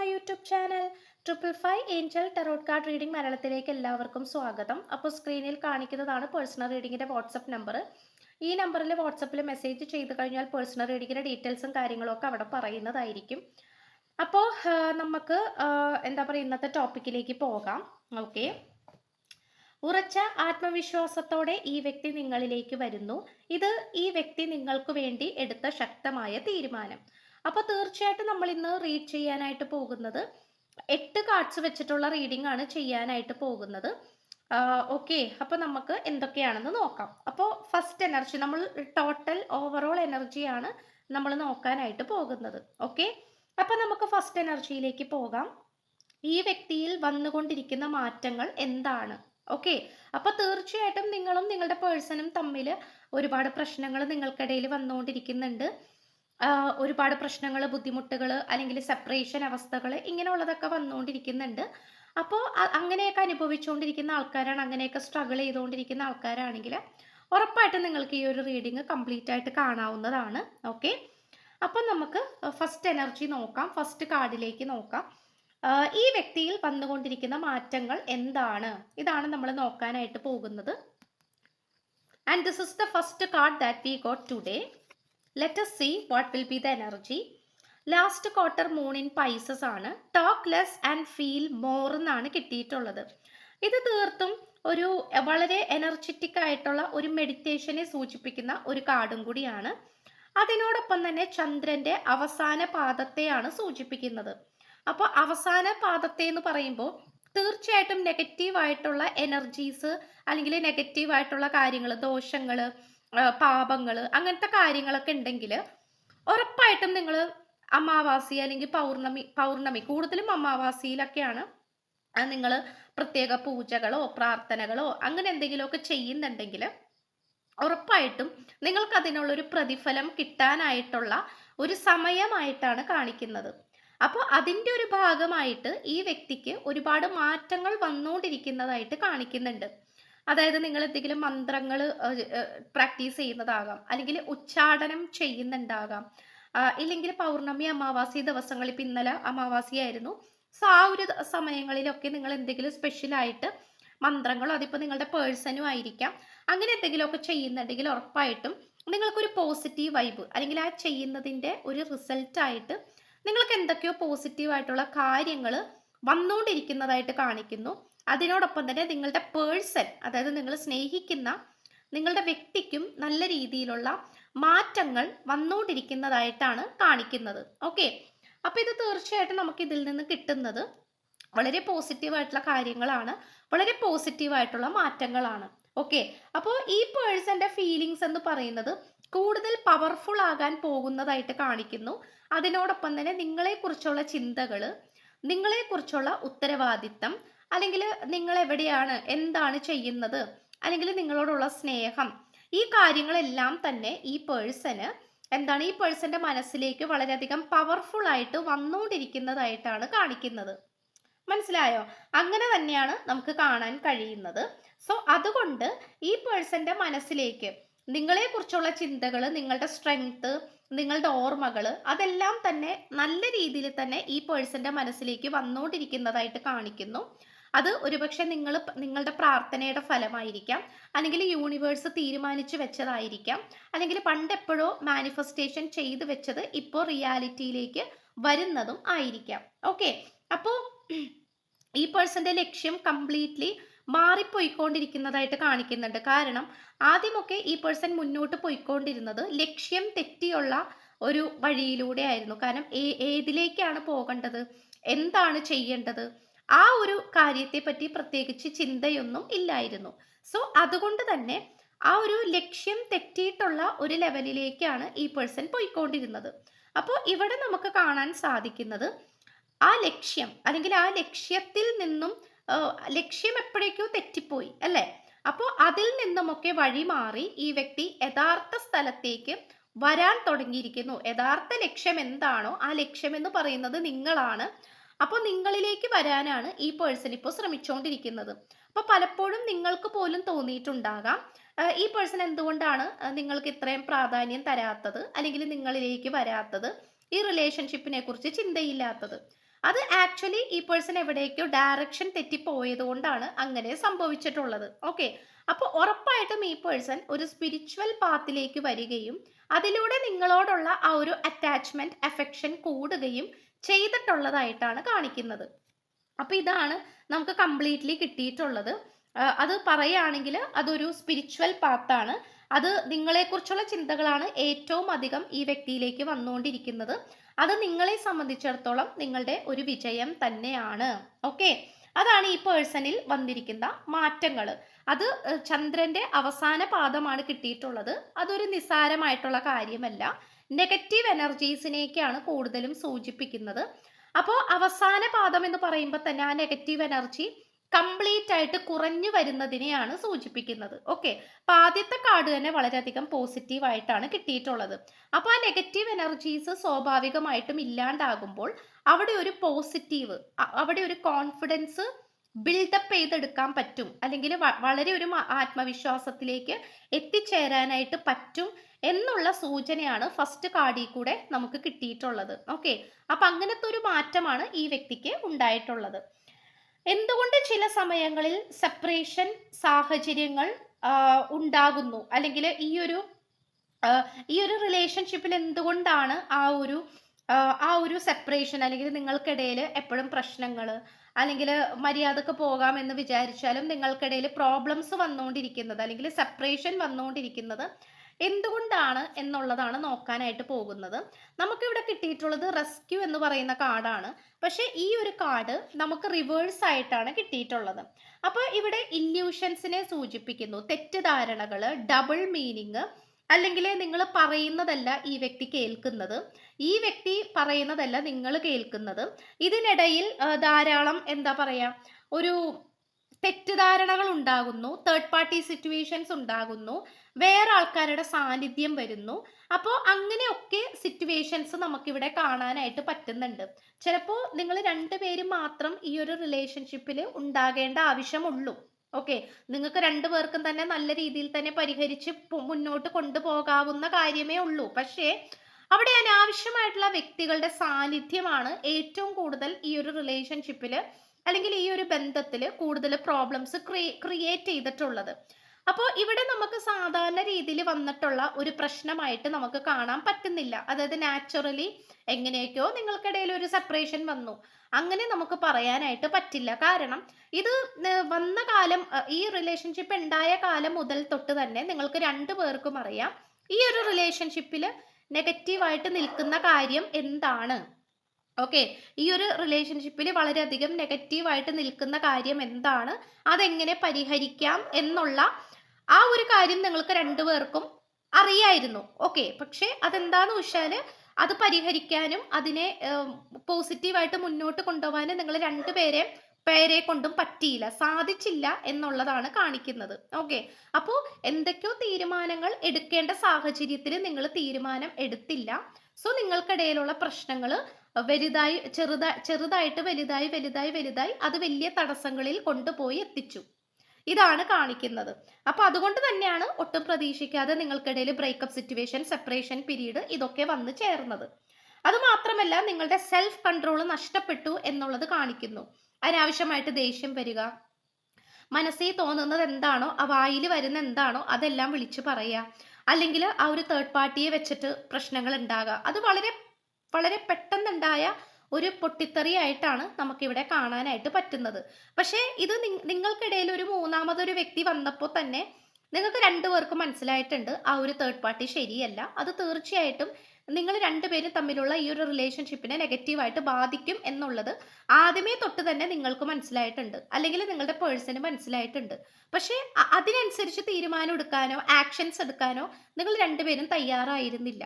My YouTube channel. Triple five angel tarot card reading മലയാളത്തിലേക്ക് എല്ലാവർക്കും സ്വാഗതം. അപ്പോൾ സ്ക്രീനിൽ കാണിക്കുന്നതാണ് പേഴ്സണൽ റീഡിങ്ങിന്റെ വാട്സപ്പ് നമ്പർ. ഈ നമ്പറിൽ വാട്സപ്പിൽ മെസ്സേജ് ചെയ്ത് കഴിഞ്ഞാൽ പേഴ്സണൽ റീഡിങ്ങിന്റെ ഡീറ്റെയിൽസും കാര്യങ്ങളൊക്കെ അവിടെ പറയുന്നതായിരിക്കും. അപ്പോൾ നമുക്ക് എന്താ പറയുക ഇന്നത്തെ ടോപ്പിക്കിലേക്ക് പോകാം. ഓക്കെ. ഉറച്ച ആത്മവിശ്വാസത്തോടെ ഈ വ്യക്തി നിങ്ങളിലേക്ക് വരുന്നു. ഇത് ഈ വ്യക്തി നിങ്ങൾക്ക് വേണ്ടി എടുത്ത ശക്തമായ തീരുമാനം. അപ്പോൾ തീർച്ചയായിട്ടും നമ്മൾ ഇന്ന് റീഡ് ചെയ്യാനായിട്ട് പോകുന്നത് എട്ട് കാർഡ്സ് വെച്ചിട്ടുള്ള റീഡിംഗ് ആണ് ചെയ്യാനായിട്ട് പോകുന്നത്. ഓക്കെ അപ്പോൾ നമുക്ക് എന്തൊക്കെയാണെന്ന് നോക്കാം. അപ്പോൾ ഫസ്റ്റ് എനർജി നമ്മൾ ടോട്ടൽ ഓവറോൾ എനർജിയാണ് നമ്മൾ നോക്കാനായിട്ട് പോകുന്നത്. ഓക്കെ അപ്പോൾ നമുക്ക് ഫസ്റ്റ് എനർജിയിലേക്ക് പോകാം. ഈ വ്യക്തിയിൽ വന്നുകൊണ്ടിരിക്കുന്ന മാറ്റങ്ങൾ എന്താണ്? ഓക്കെ അപ്പോൾ തീർച്ചയായിട്ടും നിങ്ങളും നിങ്ങളുടെ പേഴ്സണും തമ്മിൽ ഒരുപാട് പ്രശ്നങ്ങൾ നിങ്ങൾക്കിടയിൽ വന്നുകൊണ്ടിരിക്കുന്നുണ്ട്. ഒരുപാട് പ്രശ്നങ്ങൾ ബുദ്ധിമുട്ടുകൾ അല്ലെങ്കിൽ സെപ്പറേഷൻ അവസ്ഥകൾ ഇങ്ങനെയുള്ളതൊക്കെ വന്നുകൊണ്ടിരിക്കുന്നുണ്ട് അപ്പോൾ അങ്ങനെയൊക്കെ അനുഭവിച്ചുകൊണ്ടിരിക്കുന്ന ആൾക്കാരാണ് അങ്ങനെയൊക്കെ സ്ട്രഗിൾ ചെയ്തുകൊണ്ടിരിക്കുന്ന ആൾക്കാരാണെങ്കിൽ ഉറപ്പായിട്ടും നിങ്ങൾക്ക് ഈ ഒരു റീഡിങ് കംപ്ലീറ്റ് ആയിട്ട് കാണാവുന്നതാണ്. ഓക്കെ അപ്പം നമുക്ക് ഫസ്റ്റ് എനർജി നോക്കാം ഫസ്റ്റ് കാർഡിലേക്ക് നോക്കാം. ഈ വ്യക്തിയിൽ വന്നുകൊണ്ടിരിക്കുന്ന മാറ്റങ്ങൾ എന്താണ്? ഇതാണ് നമ്മൾ നോക്കാനായിട്ട് പോകുന്നത്. And this is the first card that we got today let's see what will be the energy last quarter moon in pieces ആണ്. Talk less and feel more എന്നാണ് കിട്ടിയിട്ടുള്ളത്. ഇത് തീർത്തും ഒരു വളരെ എനർജറ്റിക് ആയിട്ടുള്ള ഒരു മെഡിറ്റേഷനെ സൂചിപ്പിക്കുന്ന ഒരു കാർഡും കൂടിയാണ്. അതിനോടൊപ്പം തന്നെ ചന്ദ്രന്റെ അവസാന പാദത്തെയാണ് സൂചിപ്പിക്കുന്നത്. അപ്പോൾ അവസാന പാദത്തെ എന്ന് പറയുമ്പോൾ തീർച്ചയായിട്ടും നെഗറ്റീവ് ആയിട്ടുള്ള എനർജീസ് അല്ലെങ്കിൽ നെഗറ്റീവ് ആയിട്ടുള്ള കാര്യങ്ങൾ ദോഷങ്ങൾ പാപങ്ങൾ അങ്ങനത്തെ കാര്യങ്ങളൊക്കെ ഉണ്ടെങ്കിൽ ഉറപ്പായിട്ടും നിങ്ങൾ അമാവാസി അല്ലെങ്കിൽ പൗർണമി പൗർണമി കൂടുതലും അമാവാസിയിലൊക്കെയാണ് നിങ്ങൾ പ്രത്യേക പൂജകളോ പ്രാർത്ഥനകളോ അങ്ങനെ എന്തെങ്കിലുമൊക്കെ ചെയ്യുന്നുണ്ടെങ്കിൽ ഉറപ്പായിട്ടും നിങ്ങൾക്ക് അതിനുള്ളൊരു പ്രതിഫലം കിട്ടാനായിട്ടുള്ള ഒരു സമയമായിട്ടാണ് കാണിക്കുന്നത്. അപ്പോൾ അതിന്റെ ഒരു ഭാഗമായിട്ട് ഈ വ്യക്തിക്ക് ഒരുപാട് മാറ്റങ്ങൾ വന്നുകൊണ്ടിരിക്കുന്നതായിട്ട് കാണിക്കുന്നുണ്ട്. അതായത് നിങ്ങൾ എന്തെങ്കിലും മന്ത്രങ്ങൾ പ്രാക്ടീസ് ചെയ്യുന്നതാകാം. അല്ലെങ്കിൽ ഉച്ചാടനം ചെയ്യുന്നുണ്ടാകാം. ഇല്ലെങ്കിൽ പൗർണമി അമാവാസി ദിവസങ്ങളിൽ ഇപ്പം ഇന്നലെ അമാവാസിയായിരുന്നു സോ ആ ഒരു സമയങ്ങളിലൊക്കെ നിങ്ങൾ എന്തെങ്കിലും സ്പെഷ്യലായിട്ട് മന്ത്രങ്ങളോ അതിപ്പോൾ നിങ്ങളുടെ പേഴ്സണും ആയിരിക്കാം. അങ്ങനെ എന്തെങ്കിലുമൊക്കെ ചെയ്യുന്നുണ്ടെങ്കിൽ ഉറപ്പായിട്ടും നിങ്ങൾക്കൊരു പോസിറ്റീവ് വൈബ് അല്ലെങ്കിൽ ആ ചെയ്യുന്നതിന്റെ ഒരു റിസൾട്ടായിട്ട് നിങ്ങൾക്ക് എന്തൊക്കെയോ പോസിറ്റീവായിട്ടുള്ള കാര്യങ്ങൾ വന്നുകൊണ്ടിരിക്കുന്നതായിട്ട് കാണിക്കുന്നു. അതിനോടൊപ്പം തന്നെ നിങ്ങളുടെ പേഴ്സൺ അതായത് നിങ്ങൾ സ്നേഹിക്കുന്ന നിങ്ങളുടെ വ്യക്തിക്കും നല്ല രീതിയിലുള്ള മാറ്റങ്ങൾ വന്നുകൊണ്ടിരിക്കുന്നതായിട്ടാണ് കാണിക്കുന്നത്. ഓക്കെ അപ്പോൾ ഇത് തീർച്ചയായിട്ടും നമുക്ക് ഇതിൽ നിന്ന് കിട്ടുന്നത് വളരെ പോസിറ്റീവ് ആയിട്ടുള്ള കാര്യങ്ങളാണ്. വളരെ പോസിറ്റീവ് ആയിട്ടുള്ള മാറ്റങ്ങളാണ്. ഓക്കെ അപ്പോൾ ഈ പേഴ്സന്റെ ഫീലിങ്സ് എന്ന് പറയുന്നത് കൂടുതൽ പവർഫുൾ ആകാൻ പോകുന്നതായിട്ട് കാണിക്കുന്നു. അതിനോടൊപ്പം തന്നെ നിങ്ങളെക്കുറിച്ചുള്ള ചിന്തകൾ നിങ്ങളെക്കുറിച്ചുള്ള ഉത്തരവാദിത്തം അല്ലെങ്കിൽ നിങ്ങൾ എവിടെയാണ് എന്താണ് ചെയ്യുന്നത്? അല്ലെങ്കിൽ നിങ്ങളോടുള്ള സ്നേഹം. ഈ കാര്യങ്ങളെല്ലാം തന്നെ ഈ പേഴ്സന് എന്താണ്? ഈ പേഴ്സന്റെ മനസ്സിലേക്ക് വളരെയധികം പവർഫുൾ ആയിട്ട് വന്നുകൊണ്ടിരിക്കുന്നതായിട്ടാണ് കാണിക്കുന്നത്. മനസ്സിലായോ? അങ്ങനെ തന്നെയാണ് നമുക്ക് കാണാൻ കഴിയുന്നത്. സോ അതുകൊണ്ട് ഈ പേഴ്സന്റെ മനസ്സിലേക്ക് നിങ്ങളെ കുറിച്ചുള്ള ചിന്തകൾ നിങ്ങളുടെ സ്ട്രെങ്ത് നിങ്ങളുടെ ഓർമ്മകൾ അതെല്ലാം തന്നെ നല്ല രീതിയിൽ തന്നെ ഈ പേഴ്സന്റെ മനസ്സിലേക്ക് വന്നുകൊണ്ടിരിക്കുന്നതായിട്ട് കാണിക്കുന്നു. അത് ഒരുപക്ഷെ നിങ്ങൾ നിങ്ങളുടെ പ്രാർത്ഥനയുടെ ഫലമായിരിക്കാം. അല്ലെങ്കിൽ യൂണിവേഴ്സ് തീരുമാനിച്ചു വെച്ചതായിരിക്കാം. അല്ലെങ്കിൽ പണ്ട് എപ്പോഴോ മാനിഫെസ്റ്റേഷൻ ചെയ്തു വെച്ചത് ഇപ്പോൾ റിയാലിറ്റിയിലേക്ക് വരുന്നതും ആയിരിക്കാം. ഓക്കെ അപ്പോൾ ഈ പേഴ്സന്റെ ലക്ഷ്യം കംപ്ലീറ്റ്ലി മാറിപ്പോയിക്കൊണ്ടിരിക്കുന്നതായിട്ട് കാണിക്കുന്നുണ്ട്. കാരണം ആദ്യമൊക്കെ ഈ പേഴ്സൺ മുന്നോട്ട് പോയിക്കൊണ്ടിരുന്നത് ലക്ഷ്യം തെറ്റിയുള്ള ഒരു വഴിയിലൂടെ ആയിരുന്നു. കാരണം ഏതിലേക്കാണ് പോകേണ്ടത്? എന്താണ് ചെയ്യേണ്ടത്? ആ ഒരു കാര്യത്തെ പറ്റി പ്രത്യേകിച്ച് ചിന്തയൊന്നും ഇല്ലായിരുന്നു. സോ അതുകൊണ്ട് തന്നെ ആ ഒരു ലക്ഷ്യം തെറ്റിയിട്ടുള്ള ഒരു ലെവലിലേക്കാണ് ഈ പേഴ്സൺ പോയിക്കൊണ്ടിരുന്നത്. അപ്പോൾ ഇവിടെ നമുക്ക് കാണാൻ സാധിക്കുന്നത് ആ ലക്ഷ്യം അല്ലെങ്കിൽ ആ ലക്ഷ്യത്തിൽ നിന്നും ലക്ഷ്യം എപ്പോഴേക്കോ തെറ്റിപ്പോയി അല്ലേ? അപ്പോൾ അതിൽ നിന്നുമൊക്കെ വഴി മാറി ഈ വ്യക്തി യഥാർത്ഥ സ്ഥലത്തേക്ക് വരാൻ തുടങ്ങിയിരിക്കുന്നു. യഥാർത്ഥ ലക്ഷ്യം എന്താണോ ആ ലക്ഷ്യം എന്ന് പറയുന്നത് നിങ്ങളാണ്. അപ്പോൾ നിങ്ങളിലേക്ക് വരാനാണ് ഈ പേഴ്സൺ ഇപ്പോൾ ശ്രമിച്ചുകൊണ്ടിരിക്കുന്നത് അപ്പോൾ പലപ്പോഴും നിങ്ങൾക്ക് പോലും തോന്നിയിട്ടുണ്ടാകാം ഈ പേഴ്സൺ എന്തുകൊണ്ടാണ് നിങ്ങൾക്ക് ഇത്രയും പ്രാധാന്യം തരാത്തത് അല്ലെങ്കിൽ നിങ്ങളിലേക്ക് വരാത്തത് ഈ റിലേഷൻഷിപ്പിനെ കുറിച്ച് ചിന്തയില്ലാത്തത്. അത് ആക്ച്വലി ഈ പേഴ്സൺ എവിടേക്കോ ഡയറക്ഷൻ തെറ്റിപ്പോയത് കൊണ്ടാണ് അങ്ങനെ സംഭവിച്ചിട്ടുള്ളത്. ഓക്കെ അപ്പോൾ ഉറപ്പായിട്ടും ഈ പേഴ്സൺ ഒരു സ്പിരിച്വൽ പാത്തിലേക്ക് വരികയും അതിലൂടെ നിങ്ങളോടുള്ള ആ ഒരു അറ്റാച്ച്മെന്റ് അഫെക്ഷൻ കൂടുകയും ചെയ്തിട്ടുള്ളതായിട്ടാണ് കാണിക്കുന്നത്. അപ്പോൾ ഇതാണ് നമുക്ക് കംപ്ലീറ്റ്ലി കിട്ടിയിട്ടുള്ളത്. അത് പറയുകയാണെങ്കിൽ അതൊരു സ്പിരിച്വൽ പാത്താണ് അത് നിങ്ങളെക്കുറിച്ചുള്ള ചിന്തകളാണ് ഏറ്റവും അധികം ഈ വ്യക്തിയിലേക്ക് വന്നുകൊണ്ടിരിക്കുന്നത്. അത് നിങ്ങളെ സംബന്ധിച്ചിടത്തോളം നിങ്ങളുടെ ഒരു വിജയം തന്നെയാണ്. ഓക്കെ? അതാണ് ഈ പേഴ്സണിൽ വന്നിരിക്കുന്ന മാറ്റങ്ങൾ അത് ചന്ദ്രന്റെ അവസാന പാദമാണ് കിട്ടിയിട്ടുള്ളത്. അതൊരു നിസ്സാരമായിട്ടുള്ള കാര്യമല്ല. നെഗറ്റീവ് എനർജീസിനേക്കാണ് കൂടുതലും സൂചിപ്പിക്കുന്നത്. അപ്പോൾ അവസാന പാദം എന്ന് പറയുമ്പോൾ തന്നെ ആ നെഗറ്റീവ് എനർജി കംപ്ലീറ്റ് ആയിട്ട് കുറഞ്ഞു വരുന്നതിനെയാണ് സൂചിപ്പിക്കുന്നത്. ഓക്കെ അപ്പൊ ആദ്യത്തെ കാർഡ് തന്നെ വളരെയധികം പോസിറ്റീവ് ആയിട്ടാണ് കിട്ടിയിട്ടുള്ളത്. അപ്പോൾ ആ നെഗറ്റീവ് എനർജീസ് സ്വാഭാവികമായിട്ടും ഇല്ലാണ്ടാകുമ്പോൾ അവിടെ ഒരു പോസിറ്റീവ് അവിടെ ഒരു കോൺഫിഡൻസ് ബിൽഡപ്പ് ചെയ്തെടുക്കാൻ പറ്റും. അല്ലെങ്കിൽ വളരെ ഒരു ആത്മവിശ്വാസത്തിലേക്ക് എത്തിച്ചേരാനായിട്ട് പറ്റും എന്നുള്ള സൂചനയാണ് ഫസ്റ്റ് കാർഡിൽ കൂടെ നമുക്ക് കിട്ടിയിട്ടുള്ളത്. ഓക്കെ അപ്പൊ അങ്ങനത്തെ ഒരു മാറ്റമാണ് ഈ വ്യക്തിക്ക് ഉണ്ടായിട്ടുള്ളത്. എന്തുകൊണ്ട് ചില സമയങ്ങളിൽ സെപ്പറേഷൻ സാഹചര്യങ്ങൾ ഉണ്ടാകുന്നു? അല്ലെങ്കിൽ ഈ ഒരു ഈ ഒരു റിലേഷൻഷിപ്പിൽ എന്തുകൊണ്ടാണ് ആ ഒരു ആ, ഒരു സെപ്പറേഷൻ അല്ലെങ്കിൽ നിങ്ങൾക്കിടയിൽ എപ്പോഴും പ്രശ്നങ്ങൾ അല്ലെങ്കിൽ മര്യാദയ്ക്ക് പോകാം എന്ന് വിചാരിച്ചാലും നിങ്ങൾക്കിടയിൽ പ്രോബ്ലംസ് വന്നുകൊണ്ടിരിക്കുന്നത് അല്ലെങ്കിൽ സെപ്പറേഷൻ വന്നുകൊണ്ടിരിക്കുന്നത് എന്തുകൊണ്ടാണ് എന്നുള്ളതാണ് നോക്കാനായിട്ട് പോകുന്നത്. നമുക്കിവിടെ കിട്ടിയിട്ടുള്ളത് റെസ്ക്യൂ എന്ന് പറയുന്ന കാർഡാണ്. പക്ഷേ ഈ ഒരു കാർഡ് നമുക്ക് റിവേഴ്സ് ആയിട്ടാണ് കിട്ടിയിട്ടുള്ളത്. അപ്പോൾ ഇവിടെ ഇല്യൂഷൻസിനെ സൂചിപ്പിക്കുന്നു. തെറ്റിദ്ധാരണകൾ ഡബിൾ മീനിങ് അല്ലെങ്കിൽ നിങ്ങൾ പറയുന്നതല്ല ഈ വ്യക്തി കേൾക്കുന്നത്. ഈ വ്യക്തി പറയുന്നതല്ല നിങ്ങൾ കേൾക്കുന്നത്. ഇതിനിടയിൽ ധാരാളം എന്താ പറയാ ഒരു തെറ്റിദ്ധാരണകൾ ഉണ്ടാകുന്നു തേർഡ് പാർട്ടി സിറ്റുവേഷൻസ് ഉണ്ടാകുന്നു വേറെ ആൾക്കാരുടെ സാന്നിധ്യം വരുന്നു. അപ്പോൾ അങ്ങനെയൊക്കെ സിറ്റുവേഷൻസ് നമുക്കിവിടെ കാണാനായിട്ട് പറ്റുന്നുണ്ട്. ചിലപ്പോൾ നിങ്ങൾ രണ്ടുപേരും മാത്രം ഈ ഒരു റിലേഷൻഷിപ്പിൽ ഉണ്ടാകേണ്ട ആവശ്യമുള്ളൂ. ഓക്കെ? നിങ്ങൾക്ക് രണ്ടു പേർക്കും തന്നെ നല്ല രീതിയിൽ തന്നെ പരിഹരിച്ച് മുന്നോട്ട് കൊണ്ടുപോകാവുന്ന കാര്യമേ ഉള്ളൂ. പക്ഷേ അവിടെ അനാവശ്യമായിട്ടുള്ള വ്യക്തികളുടെ സാന്നിധ്യമാണ് ഏറ്റവും കൂടുതൽ ഈ ഒരു റിലേഷൻഷിപ്പിൽ അല്ലെങ്കിൽ ഈ ഒരു ബന്ധത്തിൽ കൂടുതൽ പ്രോബ്ലംസ് ക്രിയേറ്റ് ചെയ്തിട്ടുള്ളത്. അപ്പോൾ ഇവിടെ നമുക്ക് സാധാരണ രീതിയിൽ വന്നിട്ടുള്ള ഒരു പ്രശ്നമായിട്ട് നമുക്ക് കാണാൻ പറ്റുന്നില്ല. അതായത് നാച്ചുറലി എങ്ങനെയൊക്കെയോ നിങ്ങൾക്കിടയിൽ ഒരു സെപ്പറേഷൻ വന്നു. അങ്ങനെ നമുക്ക് പറയാനായിട്ട് പറ്റില്ല. കാരണം ഇത് വന്ന കാലം ഈ റിലേഷൻഷിപ്പ് ഉണ്ടായ കാലം മുതൽ തൊട്ട് തന്നെ നിങ്ങൾക്ക് രണ്ടു പേർക്കും അറിയാം. ഈ ഒരു റിലേഷൻഷിപ്പിൽ നെഗറ്റീവായിട്ട് നിൽക്കുന്ന കാര്യം എന്താണ്? ഓക്കെ ഈ ഒരു റിലേഷൻഷിപ്പിൽ വളരെയധികം നെഗറ്റീവായിട്ട് നിൽക്കുന്ന കാര്യം എന്താണ്? അതെങ്ങനെ പരിഹരിക്കാം എന്നുള്ള ആ ഒരു കാര്യം നിങ്ങൾക്ക് രണ്ടുപേർക്കും അറിയായിരുന്നു. ഓക്കെ പക്ഷേ അതെന്താന്ന് വെച്ചാൽ അത് പരിഹരിക്കാനും അതിനെ പോസിറ്റീവായിട്ട് മുന്നോട്ട് കൊണ്ടുപോകാനും നിങ്ങൾ രണ്ടുപേരെ പേരെ കൊണ്ടും പറ്റിയില്ല സാധിച്ചില്ല എന്നുള്ളതാണ് കാണിക്കുന്നത്. ഓക്കെ. അപ്പോൾ എന്തൊക്കെയോ തീരുമാനങ്ങൾ എടുക്കേണ്ട സാഹചര്യത്തിൽ നിങ്ങൾ തീരുമാനം എടുത്തില്ല. സോ നിങ്ങൾക്കിടയിലുള്ള പ്രശ്നങ്ങൾ വലുതായി ചെറുതായി ചെറുതായിട്ട് വലുതായി വലുതായി വലുതായി അത് വലിയ തടസ്സങ്ങളിൽ കൊണ്ടുപോയി എത്തിച്ചു. ഇതാണ് കാണിക്കുന്നത്. അപ്പൊ അതുകൊണ്ട് തന്നെയാണ് ഒട്ടും പ്രതീക്ഷിക്കാതെ നിങ്ങൾക്കിടയിൽ ബ്രേക്കപ്പ് സിറ്റുവേഷൻ സെപ്പറേഷൻ പീരീഡ് ഇതൊക്കെ വന്നു ചേർന്നത്. അത് മാത്രമല്ല നിങ്ങളുടെ സെൽഫ് കൺട്രോൾ നഷ്ടപ്പെട്ടു എന്നുള്ളത് കാണിക്കുന്നു. അനാവശ്യമായിട്ട് ദേഷ്യം വരിക. മനസ്സിൽ തോന്നുന്നത് എന്താണോ ആ വായിൽ വരുന്ന എന്താണോ അതെല്ലാം വിളിച്ചു പറയുക. അല്ലെങ്കിൽ ആ ഒരു തേർഡ് പാർട്ടിയെ വെച്ചിട്ട് പ്രശ്നങ്ങൾ ഉണ്ടാകുക. അത് വളരെ വളരെ പെട്ടെന്നുണ്ടായ ഒരു പൊട്ടിത്തെറിയായിട്ടാണ് നമുക്കിവിടെ കാണാനായിട്ട് പറ്റുന്നത്. പക്ഷേ ഇത് നിങ്ങൾക്കിടയിൽ ഒരു മൂന്നാമതൊരു വ്യക്തി വന്നപ്പോൾ തന്നെ നിങ്ങൾക്ക് രണ്ടുപേർക്കും മനസ്സിലായിട്ടുണ്ട് ആ ഒരു തേർഡ് പാർട്ടി ശരിയല്ല. അത് തീർച്ചയായിട്ടും നിങ്ങൾ രണ്ടുപേരും തമ്മിലുള്ള ഈ ഒരു റിലേഷൻഷിപ്പിനെ നെഗറ്റീവായിട്ട് ബാധിക്കും എന്നുള്ളത് ആദ്യമേ തൊട്ട് തന്നെ നിങ്ങൾക്ക് മനസ്സിലായിട്ടുണ്ട്. അല്ലെങ്കിൽ നിങ്ങളുടെ പേഴ്സന് മനസ്സിലായിട്ടുണ്ട്. പക്ഷേ അതിനനുസരിച്ച് തീരുമാനം എടുക്കാനോ ആക്ഷൻസ് എടുക്കാനോ നിങ്ങൾ രണ്ടുപേരും തയ്യാറായിരുന്നില്ല.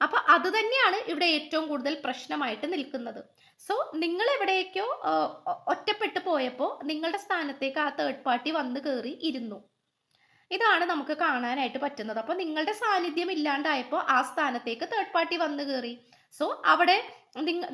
അപ്പൊ അത് തന്നെയാണ് ഇവിടെ ഏറ്റവും കൂടുതൽ പ്രശ്നമായിട്ട് നിൽക്കുന്നത്. സോ നിങ്ങൾ എവിടേക്കോ ഒറ്റപ്പെട്ടു പോയപ്പോൾ നിങ്ങളുടെ സ്ഥാനത്തേക്ക് ആ തേർഡ് പാർട്ടി വന്ന് കയറി ഇരുന്നു. ഇതാണ് നമുക്ക് കാണാനായിട്ട് പറ്റുന്നത്. അപ്പോൾ നിങ്ങളുടെ സാന്നിധ്യം ഇല്ലാണ്ടായപ്പോൾ ആ സ്ഥാനത്തേക്ക് തേർഡ് പാർട്ടി വന്ന് കയറി സോ അവിടെ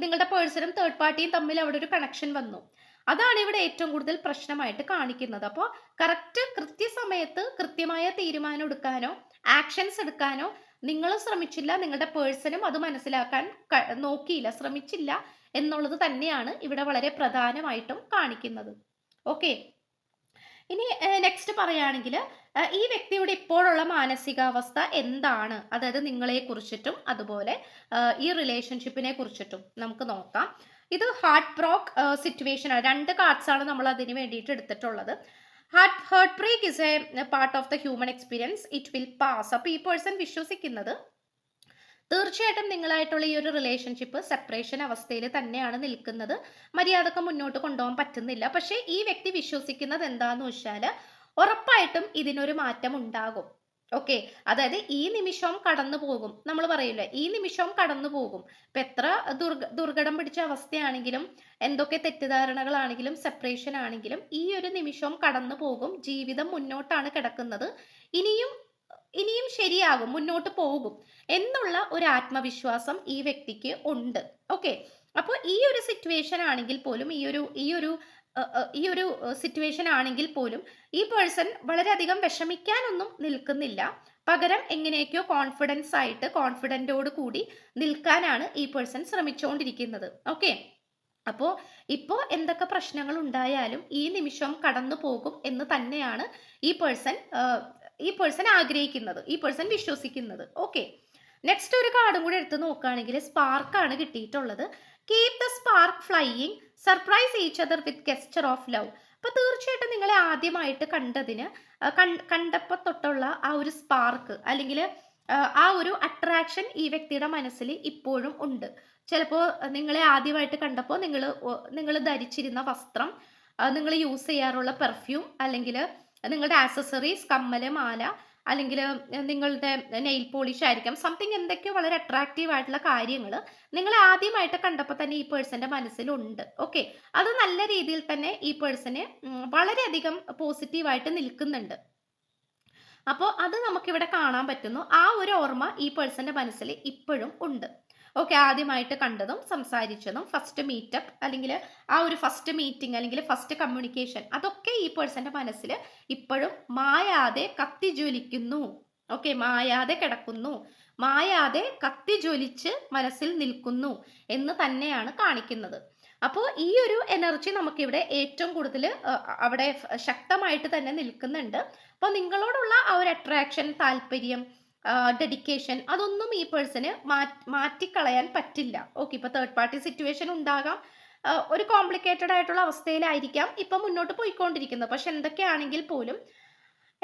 നിങ്ങളുടെ പേഴ്സണും തേർഡ് പാർട്ടിയും തമ്മിൽ അവിടെ ഒരു കണക്ഷൻ വന്നു. അതാണ് ഇവിടെ ഏറ്റവും കൂടുതൽ പ്രശ്നമായിട്ട് കാണിക്കുന്നത്. അപ്പോൾ കറക്റ്റ് കൃത്യസമയത്ത് കൃത്യമായ തീരുമാനം എടുക്കാനോ ആക്ഷൻസ് എടുക്കാനോ നിങ്ങൾ ശ്രമിച്ചില്ല നിങ്ങളുടെ പേഴ്സണും അത് മനസ്സിലാക്കാൻ നോക്കിയില്ല ശ്രമിച്ചില്ല എന്നുള്ളത് തന്നെയാണ് ഇവിടെ വളരെ പ്രധാനമായിട്ടും കാണിക്കുന്നത്. ഓക്കെ ഇനി നെക്സ്റ്റ് പറയുകയാണെങ്കിൽ ഈ വ്യക്തിയുടെ ഇപ്പോഴുള്ള മാനസികാവസ്ഥ എന്താണ്? അതായത് നിങ്ങളെ കുറിച്ചിട്ടും അതുപോലെ ഈ റിലേഷൻഷിപ്പിനെ കുറിച്ചിട്ടും നമുക്ക് നോക്കാം. ഇത് ഹാർട്ട് ബ്രോക്ക് സിറ്റുവേഷൻ ആണ്. രണ്ട് കാർഡ്സ് ആണ് നമ്മൾ അതിന് വേണ്ടിയിട്ട് എടുത്തിട്ടുള്ളത്. Heart hurt break is a part of the human experience it will pass അപ്പോൾ ഈ പേഴ്സൺ വിശ്വസിക്കുന്നത് തീർച്ചയായിട്ടും നിങ്ങളായിട്ടുള്ള ഈ ഒരു റിലേഷൻഷിപ്പ് സെപ്പറേഷൻ അവസ്ഥയിൽ തന്നെയാണ് നിൽക്കുന്നത്. മര്യാദയ്ക്ക് മുന്നോട്ട് കൊണ്ടുപോകാൻ പറ്റുന്നില്ല. പക്ഷേ ഈ വ്യക്തി വിശ്വസിക്കുന്നത് എന്താന്ന് വെച്ചാൽ ഉറപ്പായിട്ടും ഇതിനൊരു മാറ്റം ഉണ്ടാകും. ഓക്കെ അതായത് ഈ നിമിഷവും കടന്നു പോകും. നമ്മൾ പറയില്ല ഈ നിമിഷവും കടന്നു പോകും. ഇപ്പൊ എത്ര ദുർഘ ദുർഘടം പിടിച്ച അവസ്ഥയാണെങ്കിലും എന്തൊക്കെ തെറ്റിദ്ധാരണകളാണെങ്കിലും സെപ്പറേഷൻ ആണെങ്കിലും ഈ ഒരു നിമിഷവും കടന്നു പോകും. ജീവിതം മുന്നോട്ടാണ് കിടക്കുന്നത്. ഇനിയും ഇനിയും ശരിയാകും മുന്നോട്ട് പോകും എന്നുള്ള ഒരു ആത്മവിശ്വാസം ഈ വ്യക്തിക്ക് ഉണ്ട്. ഓക്കെ അപ്പോൾ ഈ ഒരു സിറ്റുവേഷൻ ആണെങ്കിൽ പോലും ഈ ഒരു ഈ ഒരു ഈ ഒരു സിറ്റുവേഷൻ ആണെങ്കിൽ പോലും ഈ പേഴ്സൺ വളരെയധികം വിഷമിക്കാനൊന്നും നിൽക്കുന്നില്ല. പകരം എങ്ങനെയൊക്കെയോ കോൺഫിഡൻസ് ആയിട്ട് കോൺഫിഡന്റോട് കൂടി നിൽക്കാനാണ് ഈ പേഴ്സൺ ശ്രമിച്ചുകൊണ്ടിരിക്കുന്നത് ഓക്കെ അപ്പോൾ ഇപ്പോൾ എന്തൊക്കെ പ്രശ്നങ്ങൾ ഉണ്ടായാലും ഈ നിമിഷം കടന്നു പോകും എന്ന് തന്നെയാണ് ഈ പേഴ്സൺ ഈ പേഴ്സൺ ആഗ്രഹിക്കുന്നത് ഈ പേഴ്സൺ വിശ്വസിക്കുന്നത്. ഓക്കെ നെക്സ്റ്റ് ഒരു കാർഡും കൂടി എടുത്ത് നോക്കുകയാണെങ്കിൽ സ്പാർക്കാണ് കിട്ടിയിട്ടുള്ളത്. Keep the spark flying surprise each other with gesture of love അപ്പോൾ തീർച്ചയായിട്ടും നിങ്ങളെ ആദ്യമായിട്ട് കണ്ടതിന് കണ്ടപ്പോൾ തൊട്ടുള്ള ആ ഒരു സ്പാർക്ക് അല്ലെങ്കിൽ ആ ഒരു അട്രാക്ഷൻ ഈ വ്യക്തിയുടെ മനസ്സിൽ ഇപ്പോഴും ഉണ്ട്. ചിലപ്പോൾ നിങ്ങളെ ആദ്യമായിട്ട് കണ്ടപ്പോൾ നിങ്ങൾ നിങ്ങൾ ധരിച്ചിരുന്ന വസ്ത്രം നിങ്ങൾ യൂസ് ചെയ്യാറുള്ള പെർഫ്യൂം അല്ലെങ്കിൽ നിങ്ങളുടെ ആക്സസറീസ് കമ്മൽ മാല അല്ലെങ്കിൽ നിങ്ങളുടെ നെയിൽ പോളിഷ് ആയിരിക്കാം. സംതിങ് എന്തൊക്കെയോ വളരെ അട്രാക്റ്റീവ് ആയിട്ടുള്ള കാര്യങ്ങൾ നിങ്ങൾ ആദ്യമായിട്ട് കണ്ടപ്പോൾ തന്നെ ഈ പേഴ്സന്റെ മനസ്സിലുണ്ട്. ഓക്കെ അത് നല്ല രീതിയിൽ തന്നെ ഈ പേഴ്സന് വളരെയധികം പോസിറ്റീവായിട്ട് നിൽക്കുന്നുണ്ട്. അപ്പോൾ അത് നമുക്കിവിടെ കാണാൻ പറ്റുന്നു. ആ ഒരു ഓർമ്മ ഈ പേഴ്സന്റെ മനസ്സിൽ ഇപ്പോഴും ഉണ്ട്. ഓക്കെ ആദ്യമായിട്ട് കണ്ടതും സംസാരിച്ചതും ഫസ്റ്റ് മീറ്റപ്പ് അല്ലെങ്കിൽ ആ ഒരു ഫസ്റ്റ് മീറ്റിംഗ് അല്ലെങ്കിൽ ഫസ്റ്റ് കമ്മ്യൂണിക്കേഷൻ അതൊക്കെ ഈ പേഴ്സന്റെ മനസ്സിൽ ഇപ്പോഴും മായാതെ കത്തിജ്വലിക്കുന്നു. ഓക്കെ മായാതെ കിടക്കുന്നു. മായാതെ കത്തിജ്വലിച്ച് മനസ്സിൽ നിൽക്കുന്നു എന്ന് തന്നെയാണ് കാണിക്കുന്നത്. അപ്പോൾ ഈ ഒരു എനർജി നമുക്കിവിടെ ഏറ്റവും കൂടുതൽ അവിടെ ശക്തമായിട്ട് തന്നെ നിൽക്കുന്നുണ്ട്. അപ്പോൾ നിങ്ങളോടുള്ള ആ ഒരു അട്രാക്ഷൻ താല്പര്യം ഡെഡിക്കേഷൻ അതൊന്നും ഈ പേഴ്സണ് മാറ്റിക്കളയാൻ പറ്റില്ല. ഓക്കെ ഇപ്പോൾ തേർഡ് പാർട്ടി സിറ്റുവേഷൻ ഉണ്ടാകാം. ഒരു കോംപ്ലിക്കേറ്റഡ് ആയിട്ടുള്ള അവസ്ഥയിലായിരിക്കാം ഇപ്പൊ മുന്നോട്ട് പോയിക്കൊണ്ടിരിക്കുന്നത്. പക്ഷെ എന്തൊക്കെയാണെങ്കിൽ പോലും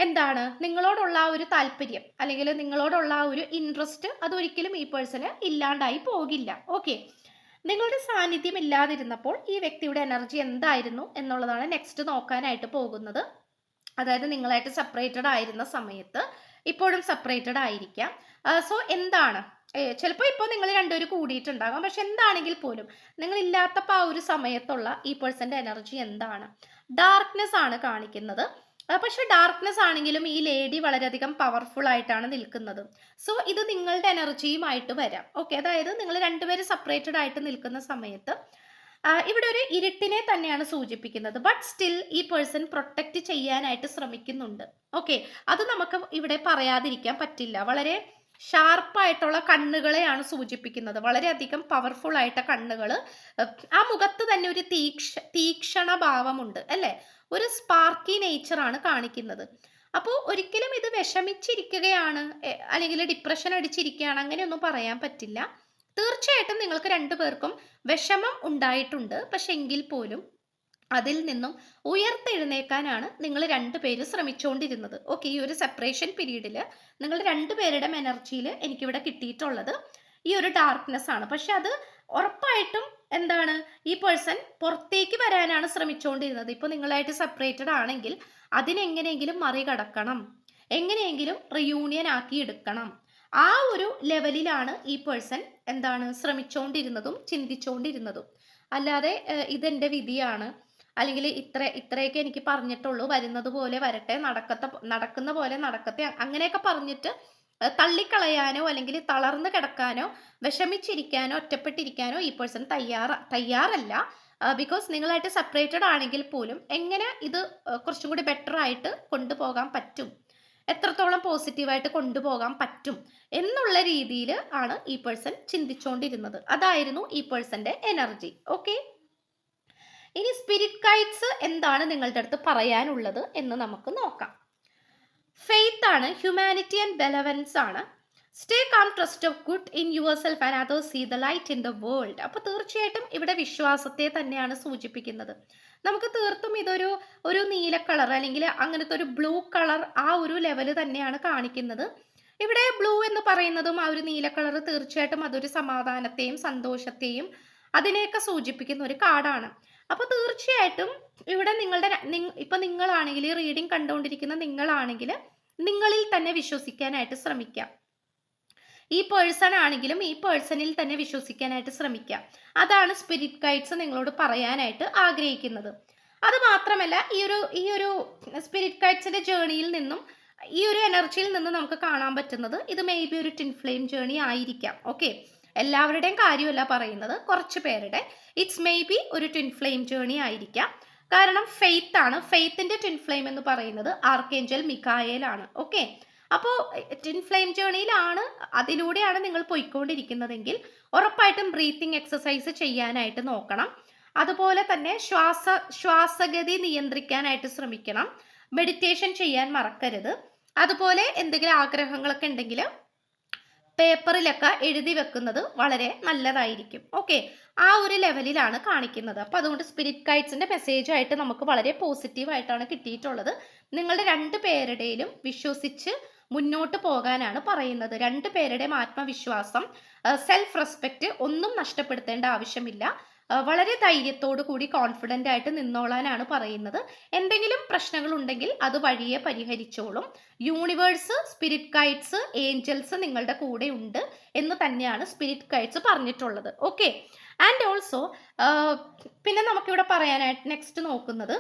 എന്താണ് നിങ്ങളോടുള്ള ആ ഒരു താല്പര്യം അല്ലെങ്കിൽ നിങ്ങളോടുള്ള ആ ഒരു ഇൻട്രസ്റ്റ് അതൊരിക്കലും ഈ പേഴ്സണ് ഇല്ലാണ്ടായി പോകില്ല. ഓക്കെ നിങ്ങളുടെ സാന്നിധ്യം ഇല്ലാതിരുന്നപ്പോൾ ഈ വ്യക്തിയുടെ എനർജി എന്തായിരുന്നു എന്നുള്ളതാണ് നെക്സ്റ്റ് നോക്കാനായിട്ട് പോകുന്നത്. അതായത് നിങ്ങളായിട്ട് സെപ്പറേറ്റഡ് ആയിരുന്ന സമയത്ത് ഇപ്പോഴും സെപ്പറേറ്റഡ് ആയിരിക്കാം. സോ എന്താണ്? ചിലപ്പോൾ ഇപ്പോൾ നിങ്ങൾ രണ്ടുപേരും കൂടിയിട്ടുണ്ടാകാം. പക്ഷെ എന്താണെങ്കിൽ പോലും നിങ്ങൾ ഇല്ലാത്തപ്പോൾ ആ ഒരു സമയത്തുള്ള ഈ പേഴ്സന്റെ എനർജി എന്താണ്? ഡാർക്ക്നെസ് ആണ് കാണിക്കുന്നത്. പക്ഷെ ഡാർക്ക്നെസ് ആണെങ്കിലും ഈ ലേഡി വളരെയധികം പവർഫുൾ ആയിട്ടാണ് നിൽക്കുന്നത്. സോ ഇത് നിങ്ങളുടെ എനർജിയുമായിട്ട് വരാം. ഓക്കെ അതായത് നിങ്ങൾ രണ്ടുപേരും സെപ്പറേറ്റഡ് ആയിട്ട് നിൽക്കുന്ന സമയത്ത് ഇവിടെ ഒരു ഇരുട്ടിനെ തന്നെയാണ് സൂചിപ്പിക്കുന്നത്. ബട്ട് സ്റ്റിൽ ഈ പേഴ്സൺ പ്രൊട്ടക്റ്റ് ചെയ്യാനായിട്ട് ശ്രമിക്കുന്നുണ്ട്. ഓക്കെ അത് നമുക്ക് ഇവിടെ പറയാതിരിക്കാൻ പറ്റില്ല. വളരെ ഷാർപ്പായിട്ടുള്ള കണ്ണുകളെയാണ് സൂചിപ്പിക്കുന്നത്. വളരെയധികം പവർഫുൾ ആയിട്ട കണ്ണുകൾ ആ മുഖത്ത് തന്നെ ഒരു തീക്ഷ തീക്ഷണ ഭാവമുണ്ട് അല്ലേ? ഒരു സ്പാർക്കി നേച്ചറാണ് കാണിക്കുന്നത്. അപ്പോൾ ഒരിക്കലും ഇത് വിഷമിച്ചിരിക്കുകയാണ് അല്ലെങ്കിൽ ഡിപ്രഷൻ അടിച്ചിരിക്കുകയാണ് അങ്ങനെയൊന്നും പറയാൻ പറ്റില്ല. തീർച്ചയായിട്ടും നിങ്ങൾക്ക് രണ്ടു പേർക്കും വിഷമം ഉണ്ടായിട്ടുണ്ട്. പക്ഷെ എങ്കിൽ പോലും അതിൽ നിന്നും ഉയർത്തെഴുന്നേക്കാനാണ് നിങ്ങൾ രണ്ടുപേരും ശ്രമിച്ചുകൊണ്ടിരുന്നത് ഓക്കെ ഈ ഒരു സെപ്പറേഷൻ പീരീഡിൽ നിങ്ങൾ രണ്ടുപേരുടെ എനർജിയിൽ എനിക്കിവിടെ കിട്ടിയിട്ടുള്ളത് ഈ ഒരു ഡാർക്ക്നെസ് ആണ്. പക്ഷെ അത് ഉറപ്പായിട്ടും എന്താണ് ഈ പേഴ്സൺ പുറത്തേക്ക് വരാനാണ് ശ്രമിച്ചുകൊണ്ടിരുന്നത് ഇപ്പോൾ നിങ്ങളായിട്ട് സെപ്പറേറ്റഡ് ആണെങ്കിൽ അതിനെങ്ങനെയെങ്കിലും മറികടക്കണം. എങ്ങനെയെങ്കിലും റിയൂണിയൻ ആക്കി എടുക്കണം. ആ ഒരു ലെവലിലാണ് ഈ പേഴ്സൺ എന്താണ് ശ്രമിച്ചുകൊണ്ടിരുന്നതും ചിന്തിച്ചുകൊണ്ടിരുന്നതും അല്ലാതെ ഇതെന്റെ വിധിയാണ്. അല്ലെങ്കിൽ ഇത്ര ഇത്രയൊക്കെ എനിക്ക് പറഞ്ഞിട്ടുള്ളൂ വരുന്നത് പോലെ വരട്ടെ നടക്കത്ത നടക്കുന്ന പോലെ നടക്കത്തെ അങ്ങനെയൊക്കെ പറഞ്ഞിട്ട് തള്ളിക്കളയാനോ അല്ലെങ്കിൽ തളർന്നു കിടക്കാനോ വിഷമിച്ചിരിക്കാനോ ഒറ്റപ്പെട്ടിരിക്കാനോ ഈ പേഴ്സൺ തയ്യാറ തയ്യാറല്ല. ബിക്കോസ് നിങ്ങളായിട്ട് സെപ്പറേറ്റഡ് ആണെങ്കിൽ പോലും എങ്ങനെ ഇത് കുറച്ചും കൂടി ബെറ്റർ ആയിട്ട് കൊണ്ടുപോകാൻ പറ്റും? എത്രത്തോളം പോസിറ്റീവായിട്ട് കൊണ്ടുപോകാൻ പറ്റും എന്നുള്ള രീതിയിൽ ആണ് ഈ പേഴ്സൺ ചിന്തിച്ചുകൊണ്ടിരുന്നത് അതായിരുന്നു ഈ പേഴ്സന്റെ എനർജി ഓക്കെ ഇനി സ്പിരിറ്റ് ഗൈഡ്സ് എന്താണ് നിങ്ങളുടെ അടുത്ത് പറയാനുള്ളത് എന്ന് നമുക്ക് നോക്കാം. ഫെയ്ത്ത് ആണ് ഹ്യൂമാനിറ്റി ആൻഡ് ബെലവൻസ് ആണ്. Stay calm trust of good in yourself and others see the light in the world അപ്പോൾ തീർച്ചയായിട്ടും ഇവിടെ വിശ്വാസത്തെ തന്നെയാണ് സൂചിപ്പിക്കുന്നത്. നമുക്ക് തീർത്തും ഇതൊരു ഒരു നീല കളർ അല്ലെങ്കിൽ അങ്ങനത്തെ ഒരു ബ്ലൂ കളർ ആ ഒരു ലെവൽ തന്നെയാണ് കാണിക്കുന്നത്. ഇവിടെ ബ്ലൂ എന്ന് പറയുന്നതും ആ ഒരു നീല കളർ തീർച്ചയായിട്ടും അതൊരു സമാധാനത്തെയും സന്തോഷത്തെയും അതിനെയൊക്കെ സൂചിപ്പിക്കുന്ന ഒരു കാർഡാണ് അപ്പോൾ തീർച്ചയായിട്ടും ഇവിടെ നിങ്ങളുടെ ഇപ്പൊ നിങ്ങളാണെങ്കിൽ റീഡിംഗ് കണ്ടുകൊണ്ടിരിക്കുന്ന നിങ്ങളാണെങ്കിൽ നിങ്ങളിൽ തന്നെ വിശ്വസിക്കാനായിട്ട് ശ്രമിക്കാം. ഈ പേഴ്സൺ ആണെങ്കിലും ഈ പേഴ്സണിൽ തന്നെ വിശ്വസിക്കാനായിട്ട് ശ്രമിക്കുക അതാണ് സ്പിരിറ്റ് ഗൈഡ്സ് നിങ്ങളോട് പറയാനായിട്ട് ആഗ്രഹിക്കുന്നത്. അത് മാത്രമല്ല ഈ ഒരു ഈ ഒരു സ്പിരിറ്റ് ഗൈഡ്സിന്റെ ജേണിയിൽ നിന്നും ഈ ഒരു എനർജിയിൽ നിന്ന് നമുക്ക് കാണാൻ പറ്റുന്നത് ഇത് മേ ബി ഒരു ടിൻ ഫ്ലെയിം ജേണി ആയിരിക്കാം. ഓക്കെ എല്ലാവരുടെയും കാര്യമല്ല പറയുന്നത്. കുറച്ച് പേരുടെ. ഇറ്റ്സ് മേ ബി ഒരു ടിൻ ഫ്ലെയിം ജേണി ആയിരിക്കാം. കാരണം ഫെയ്ത്ത് ആണ്. ഫെയ്ത്തിന്റെ ടിൻ ഫ്ലെയിം എന്ന് പറയുന്നത് ആർക്കേഞ്ചൽ മിക്കായേലാണ് ഓക്കെ അപ്പോൾ ടിൻ ഫ്ലെയിം ജേണിയിലാണ് അതിലൂടെയാണ് നിങ്ങൾ പോയിക്കൊണ്ടിരിക്കുന്നതെങ്കിൽ ഉറപ്പായിട്ടും ബ്രീത്തിങ് എക്സസൈസ് ചെയ്യാനായിട്ട് നോക്കണം. അതുപോലെ തന്നെ ശ്വാസ ശ്വാസഗതി നിയന്ത്രിക്കാനായിട്ട് ശ്രമിക്കണം. മെഡിറ്റേഷൻ ചെയ്യാൻ മറക്കരുത്. അതുപോലെ എന്തെങ്കിലും ആഗ്രഹങ്ങളൊക്കെ ഉണ്ടെങ്കിൽ പേപ്പറിലൊക്കെ എഴുതി വെക്കുന്നത് വളരെ നല്ലതായിരിക്കും. ഓക്കെ? ആ ഒരു ലെവലിലാണ് കാണിക്കുന്നത്. അപ്പോൾ അതുകൊണ്ട് സ്പിരിറ്റ് ഗൈഡ്സിന്റെ മെസ്സേജ് ആയിട്ട് നമുക്ക് വളരെ പോസിറ്റീവ് ആയിട്ടാണ് കിട്ടിയിട്ടുള്ളത്. നിങ്ങളുടെ രണ്ട് പേരുടെയിലും വിശ്വസിച്ച് മുന്നോട്ട് പോകാനാണ് പറയുന്നത്. രണ്ട് പേരുടെയും ആത്മവിശ്വാസം സെൽഫ് റെസ്പെക്റ്റ് ഒന്നും നഷ്ടപ്പെടുത്തേണ്ട ആവശ്യമില്ല. വളരെ ധൈര്യത്തോടു കൂടി കോൺഫിഡന്റ് ആയിട്ട് നിന്നോളാനാണ് പറയുന്നത്. എന്തെങ്കിലും പ്രശ്നങ്ങൾ ഉണ്ടെങ്കിൽ അത് വഴിയെ പരിഹരിച്ചോളും. യൂണിവേഴ്സ് സ്പിരിറ്റ് ഗൈഡ്സ് ഏഞ്ചൽസ് നിങ്ങളുടെ കൂടെ ഉണ്ട് എന്ന് തന്നെയാണ് സ്പിരിറ്റ് ഗൈഡ്സ് പറഞ്ഞിട്ടുള്ളത്. ഓക്കെ ആൻഡ് ഓൾസോ പിന്നെ നമുക്കിവിടെ പറയാനായിട്ട് നെക്സ്റ്റ് നോക്കുന്നത്.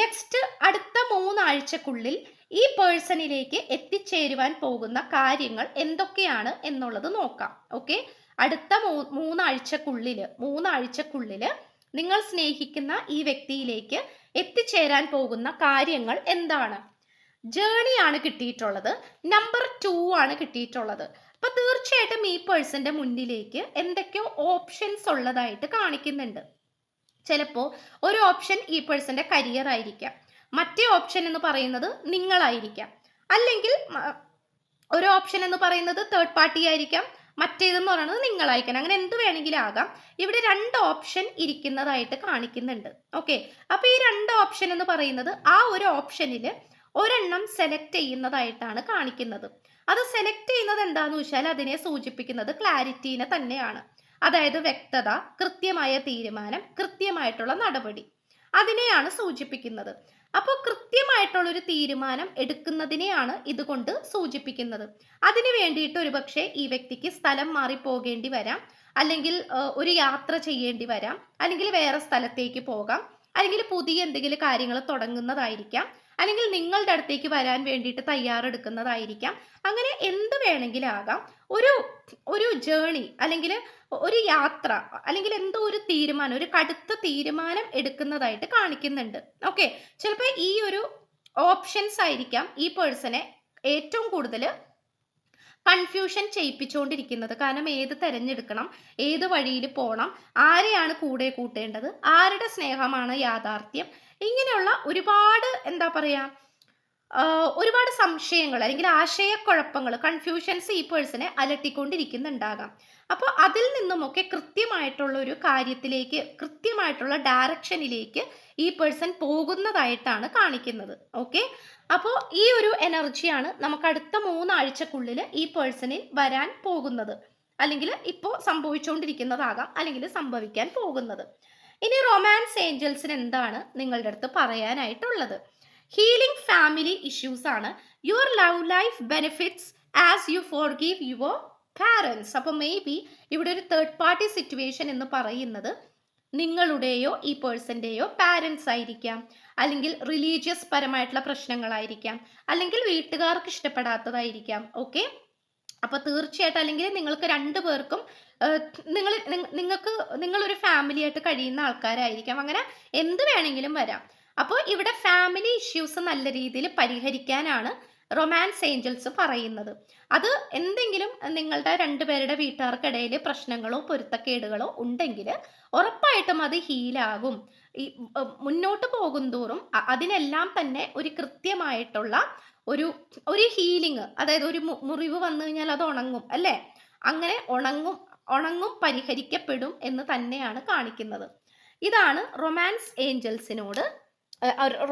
നെക്സ്റ്റ് അടുത്ത മൂന്നാഴ്ചക്കുള്ളിൽ ഈ പേഴ്സണിലേക്ക് എത്തിച്ചേരുവാൻ പോകുന്ന കാര്യങ്ങൾ എന്തൊക്കെയാണ് എന്നുള്ളത് നോക്കാം. ഓക്കെ? അടുത്ത മൂ മൂന്നാഴ്ചക്കുള്ളിൽ മൂന്നാഴ്ചക്കുള്ളിൽ നിങ്ങൾ സ്നേഹിക്കുന്ന ഈ വ്യക്തിയിലേക്ക് എത്തിച്ചേരാൻ പോകുന്ന കാര്യങ്ങൾ എന്താണ്? ജേണി ആണ് കിട്ടിയിട്ടുള്ളത്. നമ്പർ ടു ആണ് കിട്ടിയിട്ടുള്ളത്. അപ്പൊ തീർച്ചയായിട്ടും ഈ പേഴ്സന്റെ മുന്നിലേക്ക് എന്തൊക്കെയോ ഓപ്ഷൻസ് ഉള്ളതായിട്ട് കാണിക്കുന്നുണ്ട്. ചിലപ്പോൾ ഒരു ഓപ്ഷൻ ഈ പേഴ്സന്റെ കരിയർ ആയിരിക്കാം. മറ്റേ ഓപ്ഷൻ എന്ന് പറയുന്നത് നിങ്ങളായിരിക്കാം. അല്ലെങ്കിൽ ഒരു ഓപ്ഷൻ എന്ന് പറയുന്നത് തേർഡ് പാർട്ടി ആയിരിക്കാം. മറ്റേതെന്ന് പറയുന്നത് നിങ്ങളായിരിക്കണം അങ്ങനെ എന്ത് വേണമെങ്കിലും ആകാം. ഇവിടെ രണ്ട് ഓപ്ഷൻ ഇരിക്കുന്നതായിട്ട് കാണിക്കുന്നുണ്ട്. ഓക്കെ അപ്പൊ ഈ രണ്ട് ഓപ്ഷൻ എന്ന് പറയുന്നത് ആ ഒരു ഓപ്ഷനിൽ ഒരെണ്ണം സെലക്ട് ചെയ്യുന്നതായിട്ടാണ് കാണിക്കുന്നത്. അത് സെലക്ട് ചെയ്യുന്നത് എന്താന്ന് വെച്ചാൽ അതിനെ സൂചിപ്പിക്കുന്നത് ക്ലാരിറ്റീനെ തന്നെയാണ്. അതായത് വ്യക്തത കൃത്യമായ തീരുമാനം കൃത്യമായിട്ടുള്ള നടപടി. അതിനെയാണ് സൂചിപ്പിക്കുന്നത്. അപ്പോൾ കൃത്യമായിട്ടുള്ള ഒരു തീരുമാനം എടുക്കുന്നതിനെയാണ് ഇതുകൊണ്ട് സൂചിപ്പിക്കുന്നത്. അതിന് വേണ്ടിയിട്ട് ഒരുപക്ഷെ ഈ വ്യക്തിക്ക് സ്ഥലം മാറി പോകേണ്ടി വരാം. അല്ലെങ്കിൽ ഒരു യാത്ര ചെയ്യേണ്ടി വരാം. അല്ലെങ്കിൽ വേറെ സ്ഥലത്തേക്ക് പോകാം. അല്ലെങ്കിൽ പുതിയ എന്തെങ്കിലും കാര്യങ്ങൾ തുടങ്ങുന്നതായിരിക്കാം. അല്ലെങ്കിൽ നിങ്ങളുടെ അടുത്തേക്ക് വരാൻ വേണ്ടിയിട്ട് തയ്യാറെടുക്കുന്നതായിരിക്കാം. അങ്ങനെ എന്ത് വേണമെങ്കിലും ആകാം ഒരു ഒരു ജേണി അല്ലെങ്കിൽ ഒരു യാത്ര അല്ലെങ്കിൽ എന്തോ ഒരു തീരുമാനം ഒരു കടുത്ത തീരുമാനം എടുക്കുന്നതായിട്ട് കാണിക്കുന്നുണ്ട്. ഓക്കെ ചിലപ്പോൾ ഈ ഒരു ഓപ്ഷൻസ് ആയിരിക്കാം ഈ പേഴ്സണെ ഏറ്റവും കൂടുതൽ കൺഫ്യൂഷൻ ചെയ്യിപ്പിച്ചുകൊണ്ടിരിക്കുന്നത്. കാരണം ഏത് തിരഞ്ഞെടുക്കണം ഏത് വഴിയിൽ പോകണം ആരെയാണ് കൂടെ കൂട്ടേണ്ടത് ആരുടെ സ്നേഹമാണ് യാഥാർത്ഥ്യം ഇങ്ങനെയുള്ള ഒരുപാട് എന്താ പറയുക ഒരുപാട് സംശയങ്ങൾ അല്ലെങ്കിൽ ആശയക്കുഴപ്പങ്ങൾ കൺഫ്യൂഷൻസ് ഈ പേഴ്സണെ അലട്ടിക്കൊണ്ടിരിക്കുന്നുണ്ടാകാം. അപ്പോൾ അതിൽ നിന്നുമൊക്കെ കൃത്യമായിട്ടുള്ള ഒരു കാര്യത്തിലേക്ക് കൃത്യമായിട്ടുള്ള ഡയറക്ഷനിലേക്ക് ഈ പേഴ്സൺ പോകുന്നതായിട്ടാണ് കാണിക്കുന്നത്. ഓക്കെ അപ്പോൾ ഈ ഒരു എനർജിയാണ് നമുക്ക് അടുത്ത മൂന്നാഴ്ചക്കുള്ളിൽ ഈ പേഴ്സണിൽ വരാൻ പോകുന്നത്. അല്ലെങ്കിൽ ഇപ്പോൾ സംഭവിച്ചുകൊണ്ടിരിക്കുന്നതാകാം അല്ലെങ്കിൽ സംഭവിക്കാൻ പോകുന്നത്. ഇനി റൊമാൻസ് ഏഞ്ചൽസിന് എന്താണ് നിങ്ങളുടെ അടുത്ത് പറയാനായിട്ടുള്ളത്? ഹീലിംഗ് ഫാമിലി ഇഷ്യൂസ് ആണ്. Your love life benefits as you forgive your parents അപ്പോൾ മേ ബി ഇവിടെ ഒരു തേർഡ് പാർട്ടി സിറ്റുവേഷൻ എന്ന് പറയുന്നത് നിങ്ങളുടെയോ ഈ പേഴ്സന്റെയോ പാരൻസ് ആയിരിക്കാം. അല്ലെങ്കിൽ റിലീജിയസ് പരമായിട്ടുള്ള പ്രശ്നങ്ങളായിരിക്കാം. അല്ലെങ്കിൽ വീട്ടുകാർക്ക് ഇഷ്ടപ്പെടാത്തതായിരിക്കാം. ഓക്കെ അപ്പൊ തീർച്ചയായിട്ടും അല്ലെങ്കിൽ നിങ്ങൾക്ക് രണ്ടു പേർക്കും നിങ്ങൾ നിങ്ങൾക്ക് നിങ്ങളൊരു ഫാമിലി ആയിട്ട് കഴിയുന്ന ആൾക്കാരായിരിക്കാം. അങ്ങനെ എന്ത് വേണമെങ്കിലും വരാം. അപ്പോൾ ഇവിടെ ഫാമിലി ഇഷ്യൂസ് നല്ല രീതിയിൽ പരിഹരിക്കാനാണ് റൊമാൻസ് ഏഞ്ചൽസ് പറയുന്നത്. അത് എന്തെങ്കിലും നിങ്ങളുടെ രണ്ടുപേരുടെ വീട്ടുകാർക്കിടയിൽ പ്രശ്നങ്ങളോ പൊരുത്തക്കേടുകളോ ഉണ്ടെങ്കിൽ ഉറപ്പായിട്ടും അത് ഹീലാകും ഈ മുന്നോട്ട് പോകും തോറും അതിനെല്ലാം തന്നെ ഒരു കൃത്യമായിട്ടുള്ള ഒരു ഒരു ഹീലിംഗ് അതായത് ഒരു മുറിവ് വന്നു കഴിഞ്ഞാൽ അത് ഉണങ്ങും അല്ലേ? അങ്ങനെ ഉണങ്ങും ഉണങ്ങും പരിഹരിക്കപ്പെടും എന്ന് തന്നെയാണ് കാണിക്കുന്നത്. ഇതാണ് റൊമാൻസ് ഏഞ്ചൽസിനോട്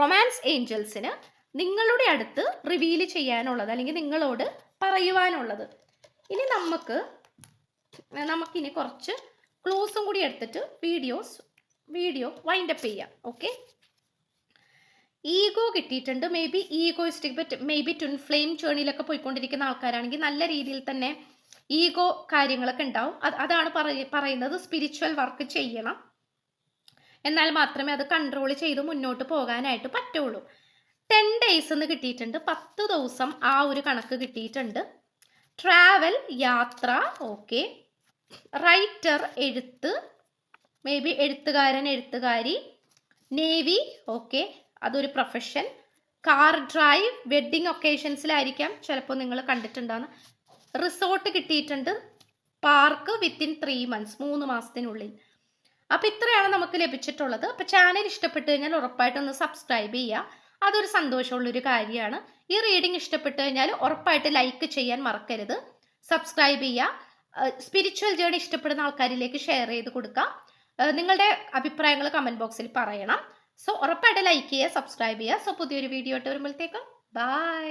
റൊമാൻസ് ഏഞ്ചൽസിന് നിങ്ങളുടെ അടുത്ത് റിവീൽ ചെയ്യാനുള്ളത് അല്ലെങ്കിൽ നിങ്ങളോട് പറയുവാനുള്ളത്. ഇനി നമുക്ക് നമുക്കിനി കുറച്ച് ക്ലൂസും കൂടി എടുത്തിട്ട് വീഡിയോസ് വീഡിയോ വൈൻഡപ്പ് ചെയ്യാം ഓക്കെ ഈഗോ കിട്ടിയിട്ടുണ്ട്. May be egoistic but may be twin flame ജേണിയിലൊക്കെ പോയിക്കൊണ്ടിരിക്കുന്ന ആൾക്കാരാണെങ്കിൽ നല്ല രീതിയിൽ തന്നെ ഈഗോ കാര്യങ്ങളൊക്കെ ഉണ്ടാവും. അത് അതാണ് പറയ പറയുന്നത് സ്പിരിച്വൽ വർക്ക് ചെയ്യണം. എന്നാൽ മാത്രമേ അത് കൺട്രോൾ ചെയ്ത് മുന്നോട്ട് പോകാനായിട്ട് പറ്റുള്ളൂ. ടെൻ ഡേയ്സ് എന്ന് കിട്ടിയിട്ടുണ്ട്. പത്ത് ദിവസം ആ ഒരു കണക്ക് കിട്ടിയിട്ടുണ്ട്. ട്രാവൽ യാത്ര ഓക്കെ റൈറ്റർ എഴുത്ത്. മേ ബി എഴുത്തുകാരൻ എഴുത്തുകാരി. നേവി ഓക്കെ അതൊരു പ്രൊഫഷൻ കാർ ഡ്രൈവ് വെഡ്ഡിങ് ഒക്കേഷൻസിലായിരിക്കാം ചിലപ്പോൾ നിങ്ങൾ കണ്ടിട്ടുണ്ടാകുന്ന റിസോർട്ട് കിട്ടിയിട്ടുണ്ട് പാർക്ക് വിത്തിൻ ത്രീ മന്ത്സ് മൂന്ന് മാസത്തിനുള്ളിൽ. അപ്പോൾ ഇത്രയാണ് നമുക്ക് ലഭിച്ചിട്ടുള്ളത്. അപ്പോൾ ചാനൽ ഇഷ്ടപ്പെട്ട് കഴിഞ്ഞാൽ ഉറപ്പായിട്ടും ഒന്ന് സബ്സ്ക്രൈബ് ചെയ്യുക. അതൊരു സന്തോഷമുള്ളൊരു കാര്യമാണ്. ഈ റീഡിംഗ് ഇഷ്ടപ്പെട്ട് കഴിഞ്ഞാൽ ഉറപ്പായിട്ട് ലൈക്ക് ചെയ്യാൻ മറക്കരുത്. സബ്സ്ക്രൈബ് ചെയ്യുക. സ്പിരിച്വൽ ജേണി ഇഷ്ടപ്പെടുന്ന ആൾക്കാരിലേക്ക് ഷെയർ ചെയ്ത് കൊടുക്കുക. നിങ്ങളുടെ അഭിപ്രായങ്ങൾ കമന്റ് ബോക്സിൽ പറയണം. സോ ഉറപ്പായിട്ട് ലൈക്ക് ചെയ്യുക സബ്സ്ക്രൈബ് ചെയ്യുക. സോ പുതിയൊരു വീഡിയോ ഇട്ട് വരുമ്പോഴത്തേക്കും ബൈ